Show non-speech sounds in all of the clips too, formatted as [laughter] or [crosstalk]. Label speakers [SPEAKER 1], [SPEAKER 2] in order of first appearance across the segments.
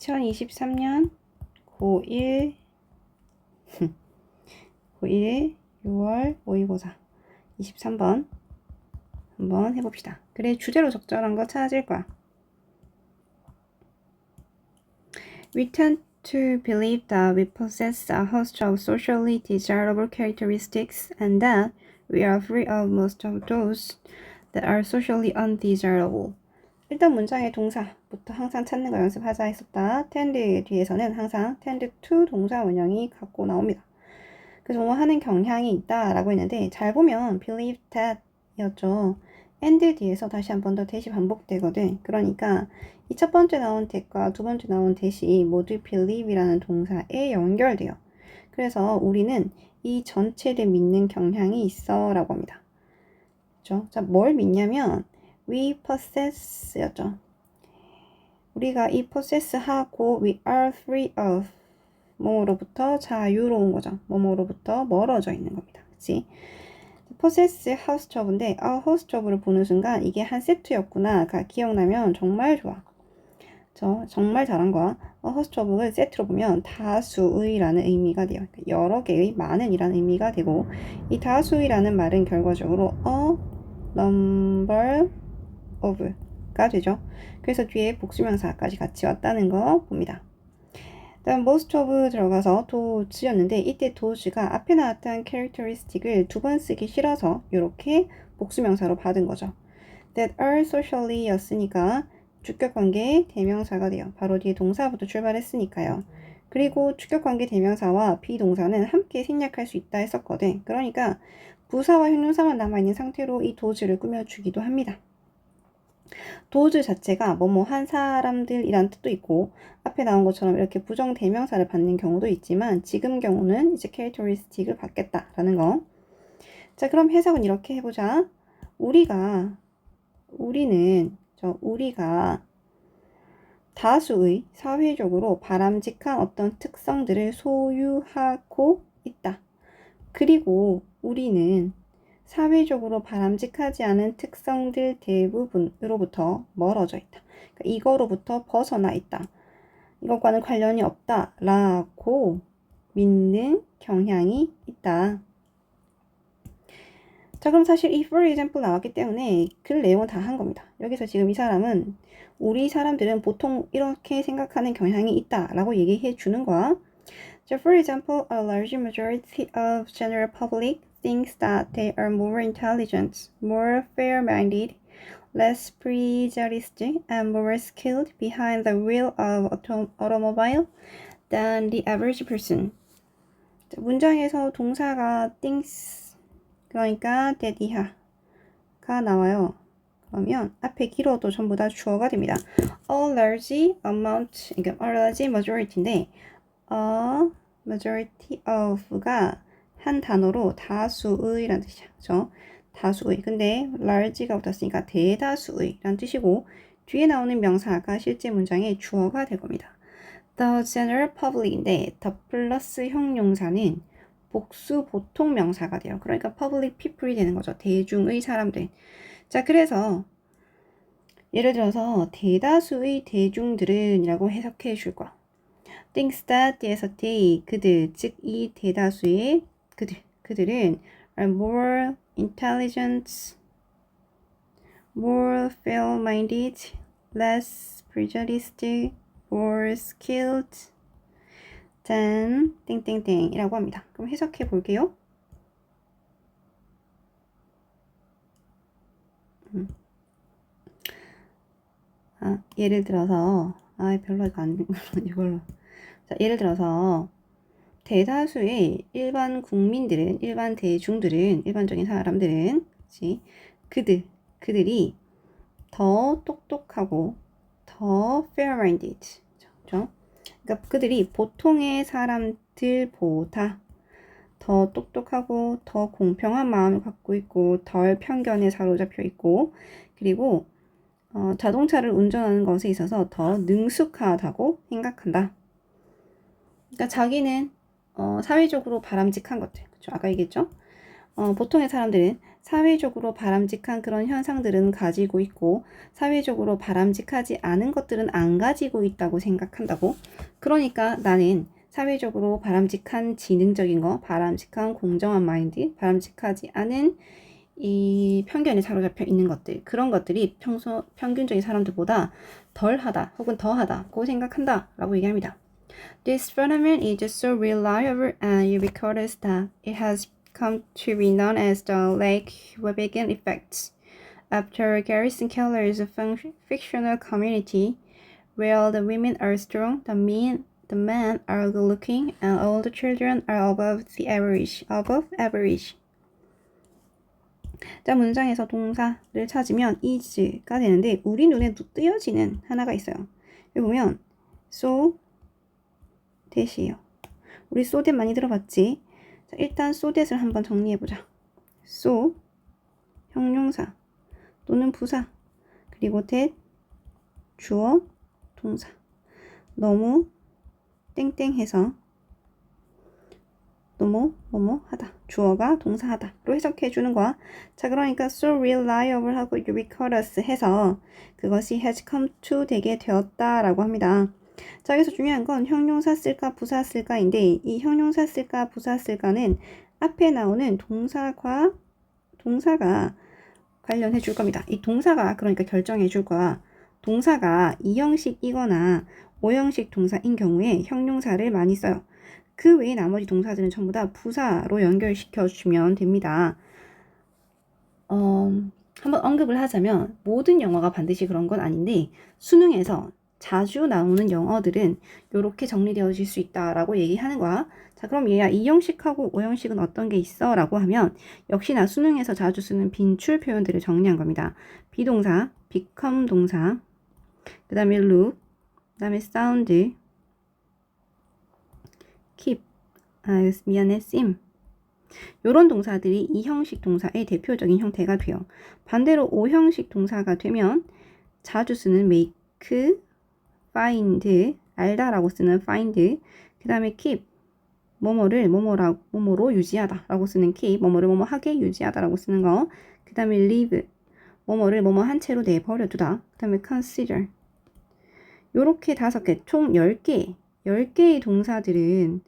[SPEAKER 1] 2023년 고1 고1 6월 모의고사 23번 한번 해봅시다. 그래 주제로 적절한 거 찾을 거야. We tend to believe that we possess a host of socially desirable characteristics and that we are free of most of those that are socially undesirable. 일단 문장의 동사부터 항상 찾는 거 연습하자 했었다. tend 뒤에서는 항상 tend to 동사 원형이 갖고 나옵니다. 그래서 뭐 하는 경향이 있다라고 했는데 잘 보면 believe that 이었죠. and 뒤에서 다시 한 번 더 대시 반복되거든. 그러니까 이 첫 번째 나온 that과 두 번째 나온 that이 모두 believe이라는 동사에 연결돼요. 그래서 우리는 이 전체를 믿는 경향이 있어 라고 합니다. 그죠? 자, 뭘 믿냐면 we possess 였죠. 우리가 이 possess 하고 we are free of 뭐로부터 자유로운 거죠. 뭐뭐로부터 멀어져 있는 겁니다. 그치? possess house job인데 아 house job를 보는 순간 이게 한 세트였구나 가 기억나면 정말 좋아. 저 정말 잘한 거야. 어, job을 세트로 보면 다수의라는 의미가 돼요. 그러니까 여러 개의 많은 이라는 의미가 되고 이 다수의라는 말은 결과적으로 a number of가 되죠. 그래서 뒤에 복수명사까지 같이 왔다는 거 봅니다. 다음 most of 들어가서 도즈였는데 이때 도즈가 앞에 나왔던 characteristic을 두 번 쓰기 싫어서 이렇게 복수명사로 받은 거죠. that are socially 였으니까 주격관계 대명사가 돼요. 바로 뒤에 동사부터 출발했으니까요. 그리고 주격관계 대명사와 비동사는 함께 생략할 수 있다 했었거든. 그러니까 부사와 형용사만 남아있는 상태로 이 도즈를 꾸며주기도 합니다. 도즈 자체가 뭐뭐 한 사람들이란 뜻도 있고 앞에 나온 것처럼 이렇게 부정 대명사를 받는 경우도 있지만 지금 경우는 이제 characteristic을 받겠다라는 거. 자, 그럼 해석은 이렇게 해보자. 우리가 우리는 저 우리가 다수의 사회적으로 바람직한 어떤 특성들을 소유하고 있다. 그리고 우리는 사회적으로 바람직하지 않은 특성들 대부분으로부터 멀어져 있다. 그러니까 이거로부터 벗어나 있다. 이것과는 관련이 없다. 라고 믿는 경향이 있다. 자, 그럼 사실 이 for example 나왔기 때문에 그 내용은 다 한 겁니다. 여기서 지금 이 사람은 우리 사람들은 보통 이렇게 생각하는 경향이 있다. 라고 얘기해 주는 거야. 자, for example, a large majority of general public thinks that they are more intelligent, more fair-minded, less prejudiced, and more skilled behind the wheel of auto, automobile than the average person. 자, 문장에서 동사가 thinks 그러니까 대디하가 나와요. 그러면 앞에 길어도 전부 다 주어가 됩니다. A large amount, 그러니까 a large majority인데 a majority of가 한 단어로 다수의라는 뜻이야. 그죠? 다수의. 근데 large가 붙었으니까 대다수의라는 뜻이고 뒤에 나오는 명사가 실제 문장의 주어가 될 겁니다. The general public인데 the 플러스 형용사는 복수 보통 명사가 돼요. 그러니까 public people이 되는 거죠. 대중의 사람들. 자, 그래서 예를 들어서 대다수의 대중들은 이라고 해석해 줄 거야. thinks that에서 they, 그들, 즉 이 대다수의 그들, 그들은 more intelligent, more fair-minded, less prejudiced, more skilled than 땡땡땡이라고 합니다. 그럼 해석해 볼게요. 음. 아, 예를 들어서 아 별로 이거 안 이걸로 자 예를 들어서 대다수의 일반 국민들은 일반 대중들은 일반적인 사람들은 그치? 그들 그들이 더 똑똑하고 더 fair-minded 그렇죠? 그러니까 그들이 보통의 사람들보다 더 똑똑하고 더 공평한 마음을 갖고 있고 덜 편견에 사로잡혀 있고 그리고 어, 자동차를 운전하는 것에 있어서 더 능숙하다고 생각한다. 그러니까 자기는 어, 사회적으로 바람직한 것들, 그렇죠? 아까 얘기했죠? 어, 보통의 사람들은 사회적으로 바람직한 그런 현상들은 가지고 있고 사회적으로 바람직하지 않은 것들은 안 가지고 있다고 생각한다고. 그러니까 나는 사회적으로 바람직한 지능적인 거, 바람직한 공정한 마인드, 바람직하지 않은 이 편견에 사로잡혀 있는 것들, 그런 것들이 평소 평균적인 사람들보다 덜 하다 혹은 더 하다고 생각한다 라고 얘기합니다. This phenomenon is so reliable and ubiquitous that it has come to be known as the Lake-Webegan effect. After Garrison Keller's fun- fictional community, where the women are strong, the men the men are good-looking, and all the children are above the average. Above average. 자, 문장에서 동사를 찾으면 is가 되는데 우리 눈에 띄어지는 하나가 있어요. 여기 보면 so that이에요. 우리 that 많이 들어봤지? 자, 일단 that을 한번 정리해보자. so 형용사 또는 부사 그리고 that 주어 동사 너무 땡땡해서 너무 뭐뭐 하다 주어가 동사하다로 해석해 주는 거야. 자 그러니까 so reliable 하고 ubiquitous 해서 그것이 has come to 되게 되었다라고 합니다. 자 여기서 중요한 건 형용사 쓸까 부사 쓸까인데 이 형용사 쓸까 부사 쓸까는 앞에 나오는 동사과 동사가 관련해 줄 겁니다. 이 동사가 그러니까 결정해 줄 거야. 동사가 이형식이거나 오형식 동사인 경우에 형용사를 많이 써요. 그 외에 나머지 동사들은 전부 다 부사로 연결시켜 주면 됩니다. 어, 한번 언급을 하자면 모든 영어가 반드시 그런 건 아닌데 수능에서 자주 나오는 영어들은 이렇게 정리되어질 수 있다라고 얘기하는 거야. 자, 그럼 얘야 이형식하고 오형식은 어떤 게 있어? 라고 하면 역시나 수능에서 자주 쓰는 빈출 표현들을 정리한 겁니다. 비동사, become 동사, 그 다음에 look, 그 다음에 sound, keep, 아, 미안해, seem. 요런 동사들이 이 형식 동사의 대표적인 형태가 돼요. 반대로 O 형식 동사가 되면 자주 쓰는 make, find, 알다라고 쓰는 find, 그 다음에 keep, 뭐뭐를 뭐뭐라, 뭐뭐로 유지하다라고 쓰는 keep, 뭐뭐를 뭐뭐하게 유지하다라고 쓰는 거, 그 다음에 leave, 뭐뭐를 뭐뭐 한 채로 내버려 두다, 그 다음에 consider. 요렇게 다섯 개, 총 10개, 10개의 동사들은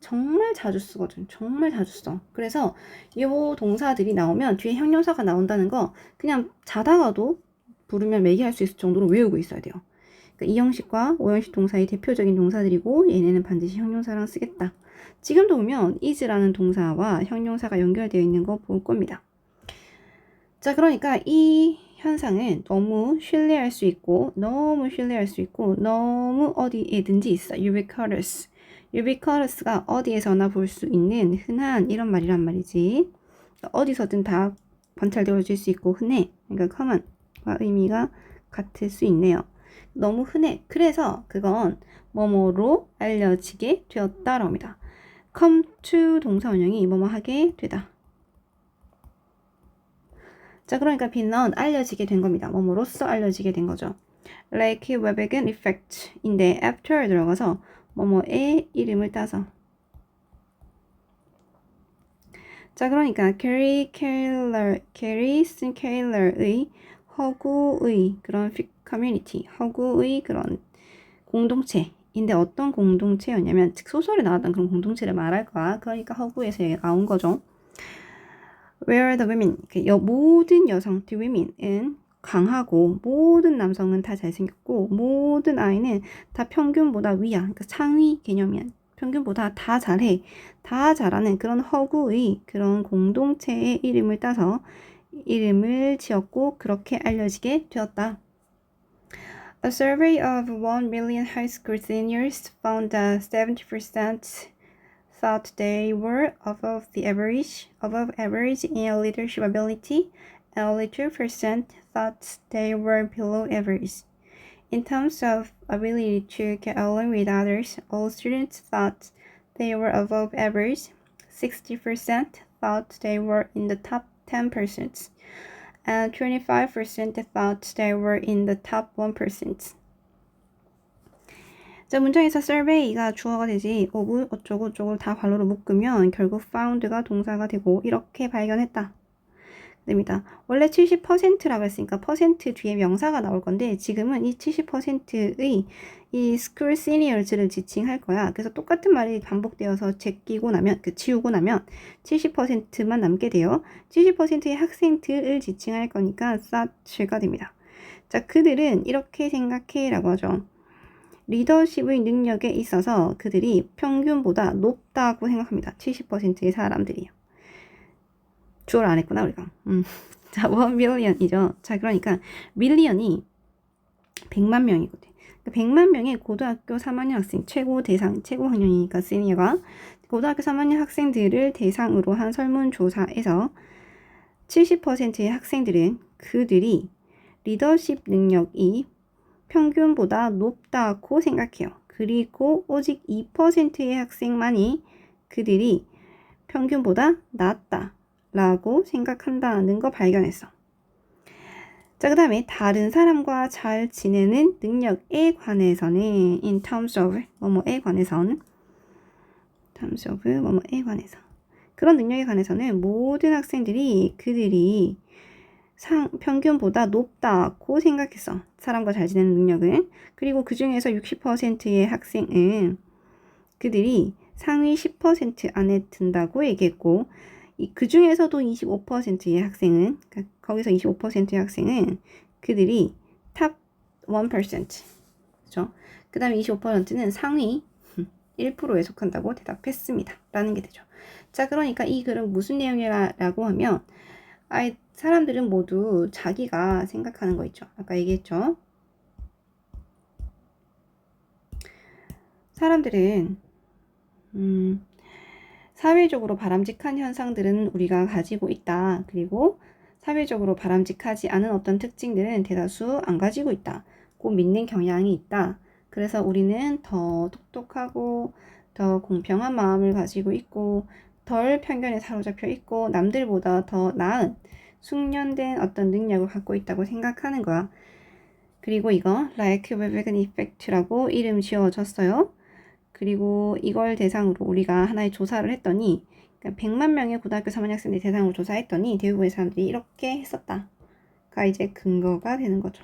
[SPEAKER 1] 정말 자주 쓰거든. 정말 자주 써. 그래서 이 동사들이 나오면 뒤에 형용사가 나온다는 거 그냥 자다가도 부르면 매기할 수 있을 정도로 외우고 있어야 돼요. 그러니까 이 형식과 오형식 동사의 대표적인 동사들이고 얘네는 반드시 형용사랑 쓰겠다. 지금도 보면 is라는 동사와 형용사가 연결되어 있는 거 볼 겁니다. 자, 그러니까 이 현상은 너무 신뢰할 수 있고 너무 신뢰할 수 있고 너무 어디에든지 있어. ubiquitous. ubiquitous가 어디에서나 볼 수 있는 흔한 이런 말이란 말이지. 어디서든 다 관찰되어 질 수 있고 흔해. 그러니까 common과 의미가 같을 수 있네요. 너무 흔해. 그래서 그건 뭐뭐로 알려지게 되었다라고 합니다. come to 동사 원형이 뭐뭐 하게 되다. 자, 그러니까 빛나온 알려지게 된 겁니다. 뭐뭐로써 알려지게 된 거죠. Like Webegen effect인데 after 들어가서 뭐뭐의 이름을 따서 자, 그러니까 캐리 케일러, 캐리 슨 케일러의 허구의 그런 커뮤니티, 허구의 그런 공동체인데 어떤 공동체였냐면 즉 소설에 나왔던 그런 공동체를 말할 거야. 그러니까 허구에서 나온 거죠. Where the women, 그 여, 모든 여성, the women은 강하고 모든 남성은 다 잘생겼고 모든 아이는 다 평균보다 위야. 그러니까 상위 개념이야. 평균보다 다 잘해. 다 잘하는 그런 허구의 그런 공동체의 이름을 따서 이름을 지었고 그렇게 알려지게 되었다. A survey of 1 million high school seniors found that 70% thought they were above the average, above average in leadership ability, and only 2% thought they were below average. In terms of ability to get along with others, all students thought they were above average, 60% thought they were in the top 10%, and 25% thought they were in the top 1%. 자, 문장에서 survey가 주어가 되지 of 어쩌고 저쩌고 다 관로로 묶으면 결국 found가 동사가 되고 이렇게 발견했다. 됩니다. 원래 70%라고 했으니까 퍼센트 뒤에 명사가 나올 건데 지금은 이 70%의 이 school seniors를 지칭할 거야. 그래서 똑같은 말이 반복되어서 제끼고 나면 그 지우고 나면 70%만 남게 돼요. 70%의 학생들을 지칭할 거니까 such가 됩니다. 자, 그들은 이렇게 생각해라고 하죠. 리더십의 능력에 있어서 그들이 평균보다 높다고 생각합니다. 70%의 사람들이요. 주어를 안 했구나 우리가. 음. [laughs] 자, 1 million이죠. 자, 그러니까 million이 100만 명이거든. 그러니까 100만 명의 고등학교 3학년 학생 최고 대상 최고 학년이니까 시니어가 고등학교 3학년 학생들을 대상으로 한 설문조사에서 70%의 학생들은 그들이 리더십 능력이 평균보다 높다고 생각해요. 그리고 오직 2%의 학생만이 그들이 평균보다 낮다 라고 생각한다는 거 발견했어. 자, 그 다음에 다른 사람과 잘 지내는 능력에 관해서는 in terms of 뭐뭐에 관해서는 terms of 뭐뭐에 관해서 그런 능력에 관해서는 모든 학생들이 그들이 상, 평균보다 높다고 생각했어. 사람과 잘 지내는 능력은. 그리고 그 중에서 60%의 학생은 그들이 상위 10% 안에 든다고 얘기했고, 그 중에서도 25%의 학생은, 그러니까 거기서 25%의 학생은 그들이 탑 1%. 그죠? 그 다음에 25%는 상위 1%에 속한다고 대답했습니다. 라는 게 되죠. 자, 그러니까 이 글은 무슨 내용이라고 하면, 아이, 사람들은 모두 자기가 생각하는 거 있죠. 아까 얘기했죠. 사람들은 음, 사회적으로 바람직한 현상들은 우리가 가지고 있다. 그리고 사회적으로 바람직하지 않은 어떤 특징들은 대다수 안 가지고 있다. 꼭 믿는 경향이 있다. 그래서 우리는 더 똑똑하고 더 공평한 마음을 가지고 있고 덜 편견에 사로잡혀 있고 남들보다 더 나은 숙련된 어떤 능력을 갖고 있다고 생각하는 거야. 그리고 이거 like Webern Effect라고 이름 지어졌어요. 그리고 이걸 대상으로 우리가 하나의 조사를 했더니 그러니까 100만 명의 고등학교 3학년 학생들 대상으로 조사했더니 대부분의 사람들이 이렇게 했었다가 이제 근거가 되는 거죠.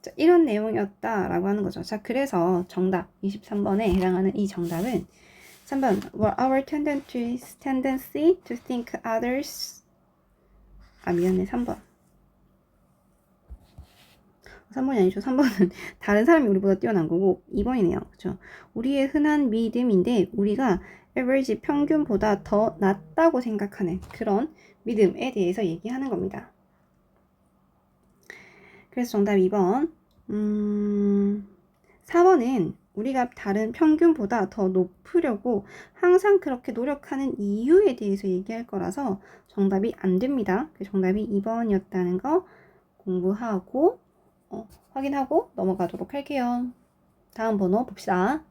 [SPEAKER 1] 자, 이런 내용이었다라고 하는 거죠. 자, 그래서 정답 23번에 해당하는 이 정답은 3번 Were our tendency, tendency to think others 아 미안해 3번 3번이 아니죠. 3번은 [laughs] 다른 사람이 우리보다 뛰어난 거고 2번이네요. 그렇죠 우리의 흔한 믿음인데 우리가 average 평균보다 더 낫다고 생각하는 그런 믿음에 대해서 얘기하는 겁니다. 그래서 정답 2번. 음 4번은 우리가 다른 평균보다 더 높으려고 항상 그렇게 노력하는 이유에 대해서 얘기할 거라서 정답이 안 됩니다. 그 정답이 2번이었다는 거 공부하고 어, 확인하고 넘어가도록 할게요. 다음 번호 봅시다.